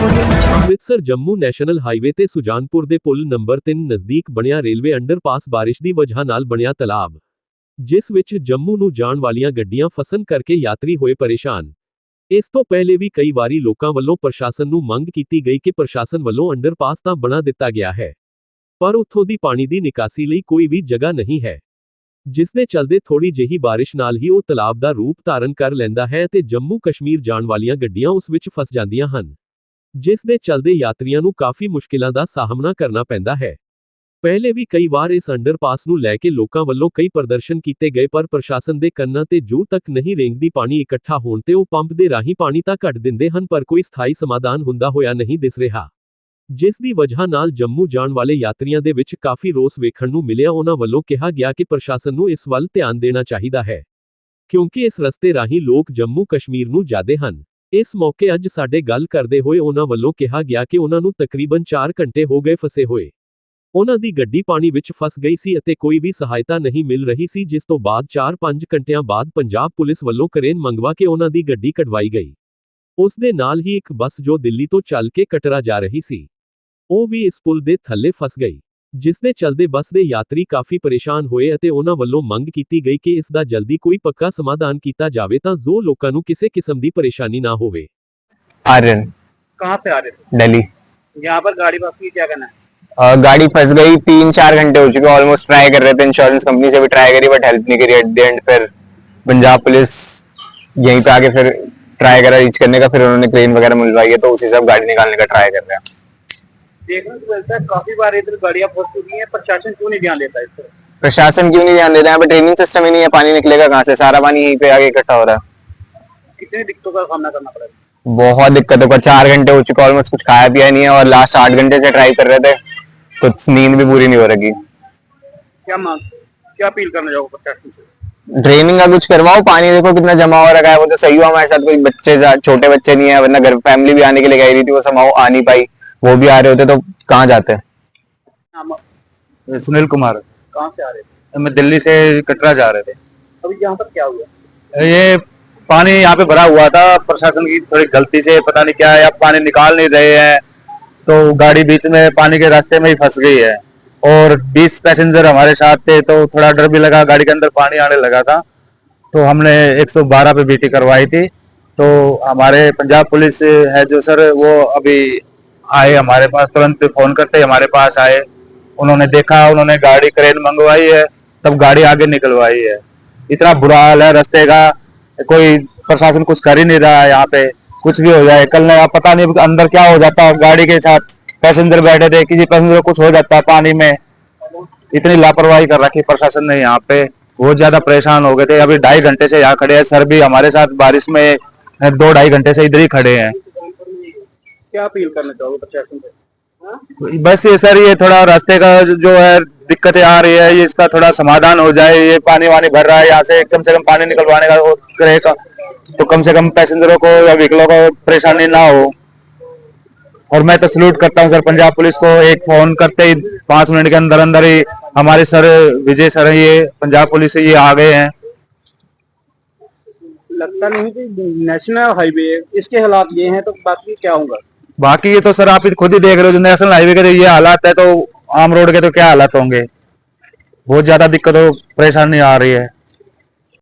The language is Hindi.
ਅੰਮ੍ਰਿਤਸਰ ਜੰਮੂ ਨੈਸ਼ਨਲ ਹਾਈਵੇ ਤੇ ਸੁਜਾਨਪੁਰ ਦੇ ਪੁਲ ਨੰਬਰ 3 ਨਜ਼ਦੀਕ ਬਣਿਆ ਰੇਲਵੇ ਅੰਡਰਪਾਸ ਬਾਰਿਸ਼ ਦੀ ਵਜ੍ਹਾ ਨਾਲ ਬਣਿਆ ਤਲਾਬ ਜਿਸ ਵਿੱਚ ਜੰਮੂ ਨੂੰ ਜਾਣ ਵਾਲੀਆਂ ਗੱਡੀਆਂ ਫਸਣ ਕਰਕੇ ਯਾਤਰੀ ਹੋਏ ਪਰੇਸ਼ਾਨ ਇਸ ਤੋਂ ਪਹਿਲੇ ਵੀ ਕਈ ਵਾਰੀ ਲੋਕਾਂ ਵੱਲੋਂ ਪ੍ਰਸ਼ਾਸਨ ਨੂੰ ਮੰਗ ਕੀਤੀ ਗਈ ਕਿ ਪ੍ਰਸ਼ਾਸਨ ਵੱਲੋਂ ਅੰਡਰਪਾਸ ਤਾਂ ਬਣਾ ਦਿੱਤਾ ਗਿਆ ਹੈ ਪਰ ਉੱਥੋਂ ਦੀ ਪਾਣੀ ਦੀ ਨਿਕਾਸੀ ਲਈ ਕੋਈ ਵੀ ਜਗ੍ਹਾ ਨਹੀਂ ਹੈ ਜਿਸ ਦੇ ਚਲਦੇ ਥੋੜੀ ਜਿਹੀ ਬਾਰਿਸ਼ ਨਾਲ ਹੀ ਉਹ ਤਲਾਬ ਦਾ ਰੂਪ ਧਾਰਨ ਕਰ ਲੈਂਦਾ ਹੈ ਤੇ ਜੰਮੂ ਕਸ਼ਮੀਰ ਜਾਣ ਵਾਲੀਆਂ ਗੱਡੀਆਂ ਉਸ ਵਿੱਚ ਫਸ ਜਾਂਦੀਆਂ ਹਨ ਜਿਸ ਦੇ ਚਲਦੇ ਯਾਤਰੀਆਂ ਨੂੰ ਕਾਫੀ ਮੁਸ਼ਕਿਲਾਂ ਦਾ ਸਾਹਮਣਾ ਕਰਨਾ ਪੈਂਦਾ ਹੈ। ਪਹਿਲੇ ਵੀ ਕਈ ਵਾਰ ਇਸ ਅੰਡਰਪਾਸ ਨੂੰ ਲੈ ਕੇ ਲੋਕਾਂ ਵੱਲੋਂ ਕਈ ਪ੍ਰਦਰਸ਼ਨ ਕੀਤੇ ਗਏ ਪਰ ਪ੍ਰਸ਼ਾਸਨ ਦੇ ਕੰਨਾਂ ਤੇ ਜੂ ਤੱਕ ਨਹੀਂ ਰੇਂਗਦੀ ਪਾਣੀ ਇਕੱਠਾ ਹੋਣ ਤੇ ਉਹ ਪੰਪ ਦੇ ਰਾਹੀਂ ਪਾਣੀ ਤਾਂ ਘੱਟ ਦਿੰਦੇ ਹਨ ਪਰ ਕੋਈ ਸਥਾਈ ਸਮਾਧਾਨ ਹੁੰਦਾ ਹੋਇਆ ਨਹੀਂ ਦਿਸ ਰਿਹਾ। ਜਿਸ ਦੀ ਵਜ੍ਹਾ ਨਾਲ ਜੰਮੂ ਜਾਣ ਵਾਲੇ ਯਾਤਰੀਆਂ ਦੇ ਵਿੱਚ ਕਾਫੀ ਰੋਸ ਵੇਖਣ ਨੂੰ ਮਿਲਿਆ ਉਹਨਾਂ ਵੱਲੋਂ ਕਿਹਾ ਗਿਆ ਕਿ ਪ੍ਰਸ਼ਾਸਨ ਨੂੰ ਇਸ ਵੱਲ ਧਿਆਨ ਦੇਣਾ ਚਾਹੀਦਾ ਹੈ। ਕਿਉਂਕਿ ਇਸ ਰਸਤੇ ਰਾਹੀਂ ਲੋਕ ਜੰਮੂ ਕਸ਼ਮੀਰ ਨੂੰ ਜਾਂਦੇ ਹਨ। ਇਸ ਮੌਕੇ ਅੱਜ ਸਾਡੇ ਗੱਲ ਕਰਦੇ ਹੋਏ ਉਹਨਾਂ ਵੱਲੋਂ ਕਿਹਾ ਗਿਆ ਕਿ ਉਹਨਾਂ ਨੂੰ ਤਕਰੀਬਨ 4 ਘੰਟੇ ਹੋ ਗਏ ਫਸੇ ਹੋਏ। ਉਹਨਾਂ ਦੀ ਗੱਡੀ ਪਾਣੀ ਵਿੱਚ ਫਸ ਗਈ ਸੀ ਅਤੇ ਕੋਈ ਵੀ ਸਹਾਇਤਾ ਨਹੀਂ ਮਿਲ ਰਹੀ ਸੀ, ਜਿਸ ਤੋਂ ਬਾਅਦ 4-5 ਘੰਟਿਆਂ ਬਾਅਦ ਪੰਜਾਬ ਪੁਲਿਸ ਵੱਲੋਂ ਕਰੇਨ ਮੰਗਵਾ ਕੇ ਉਹਨਾਂ ਦੀ ਗੱਡੀ ਕਢਵਾਈ ਗਈ। ਉਸ ਦੇ ਨਾਲ ਹੀ ਇੱਕ ਬੱਸ ਜੋ ਦਿੱਲੀ ਤੋਂ ਚੱਲ ਕੇ ਕਟਰਾ ਜਾ ਰਹੀ ਸੀ। ਉਹ ਵੀ ਇਸ ਪੁਲ ਦੇ ਥੱਲੇ ਫਸ ਗਈ। ਜਿਸ ਦੇ ਚਲਦੇ ਬੱਸ ਦੇ ਯਾਤਰੀ ਕਾਫੀ ਪਰੇਸ਼ਾਨ ਹੋਏ ਅਤੇ ਉਹਨਾਂ ਵੱਲੋਂ ਮੰਗ ਕੀਤੀ ਗਈ ਕਿ ਇਸ ਦਾ ਜਲਦੀ ਕੋਈ ਪੱਕਾ ਸਮਾਧਾਨ ਕੀਤਾ ਜਾਵੇ ਤਾਂ ਜੋ ਲੋਕਾਂ ਨੂੰ ਕਿਸੇ ਕਿਸਮ ਦੀ ਪਰੇਸ਼ਾਨੀ ਨਾ ਹੋਵੇ आर्यन कहाँ से आ रहे थे दिल्ली यहाँ पर गाड़ी बस की क्या करना है अ, गाड़ी फंस गई तीन चार घंटे हो चुके ऑलमोस्ट ट्राई कर रहे थे इंश्योरेंस कंपनी से भी ट्राई करी बट हेल्प नहीं करी एट द एंड फिर पंजाब पुलिस यहीं पे आके फिर ट्राई करा रीच करने का फिर उन्होंने क्रेन वगैरह मिलवाई है तो उसी से अब गाड़ी निकालने का ट्राई कर रहे हैं देखने को मिलता है काफ़ी बार इधर गाड़ियाँ फंस चुकी हैं प्रशासन क्यों नहीं ध्यान देता इस पर? प्रशासन क्यों नहीं ध्यान देता? है यहाँ पे ट्रेनिंग सिस्टम ही नहीं है पानी निकलेगा कहाँ से? सारा पानी यहीं पे आगे इकट्ठा हो रहा है। कितनी दिक्कतों का सामना करना पड़ेगा बहुत दिक्कतों का चार घंटे हो चुके ऑलमोस्ट कुछ खाया पिया नहीं है और लास्ट आठ घंटे से ट्राई कर रहे थे। कुछ नींद भी पूरी नहीं हो रही। क्या मांग क्या अपील करना चाहोगे प्रशासन से? ट्रेनिंग का कुछ करवाओ पानी देखो कितना जमा हो रखा है वो तो सही हुआ हमारे साथ कोई बच्चे छोटे बच्चे नहीं है वरना घर फैमिली भी आने के लिए गई रही थी वो समाओ आ नहीं पाई। वो भी आ रहे होते तो कहाँ जाते? सुनील कुमार। कहाँ से आ रहे थे? मैं दिल्ली से कटरा जा रहे थे। अभी यहाँ पर क्या हुआ? ये पानी यहाँ पे भरा हुआ था प्रशासन की थोड़ी गलती से पता नहीं क्या है अब पानी निकाल नहीं रहे हैं। तो गाड़ी बीच में पानी के रास्ते में ही फंस गई है। और 20 पैसेंजर हमारे साथ थे तो थोड़ा डर भी लगा गाड़ी के अंदर पानी आने लगा था। तो हमने 112 पे बीटी करवाई थी। तो हमारे पंजाब पुलिस है जो सर वो अभी आए, हमारे पास तुरंत फ़ोन करते ही हमारे पास आए। उन्होंने देखा, उन्होंने गाड़ी क्रेन मंगवाई है, तब गाड़ी आगे निकलवाई है। इतना बुरा हाल है, रास्ते का कोई प्रशासन कुछ कर ही नहीं रहा है यहाँ पे। कुछ भी हो जाए, कल ने पता नहीं, अंदर क्या हो जाता, गाड़ी के साथ पैसेंजर बैठे थे, किसी पैसेंजर को कुछ हो जाता है पानी में। इतनी लापरवाही कर रखी प्रशासन ने यहाँ पे। बहुत ज़्यादा परेशान हो गए थे। अभी ढाई घंटे से यहाँ खड़े हैं। सर भी हमारे साथ बारिश में दो ढाई घंटे से इधर ही खड़े हैं। क्या अपील करना चाहोगे प्रशासन से? हाँ? बस ये सर ये थोड़ा रास्ते का जो है दिक्कतें आ रही है ये इसका थोड़ा समाधान हो जाए ये पानी वानी भर रहा है यहाँ से कम से कम पानी निकलवाने का करेगा तो कम से कम पैसेंजरों को या व्हीकलों को परेशानी ना हो। और मैं तो सल्यूट करता हूँ सर पंजाब पुलिस को एक फ़ोन करते ही पाँच मिनट के अंदर अंदर ही हमारे सर विजय सर ये पंजाब पुलिस ये आ गए हैं। लगता नहीं कि नेशनल हाईवे इसके हालात ये हैं तो बाकी क्या होगा? बाकी ये तो सर आप खुद ही देख रहे हो, जो नेशनल हाईवे के ये हालात है तो आम रोड के तो क्या हालात होंगे? बहुत ज़्यादा दिक्कत हो परेशानी आ रही है।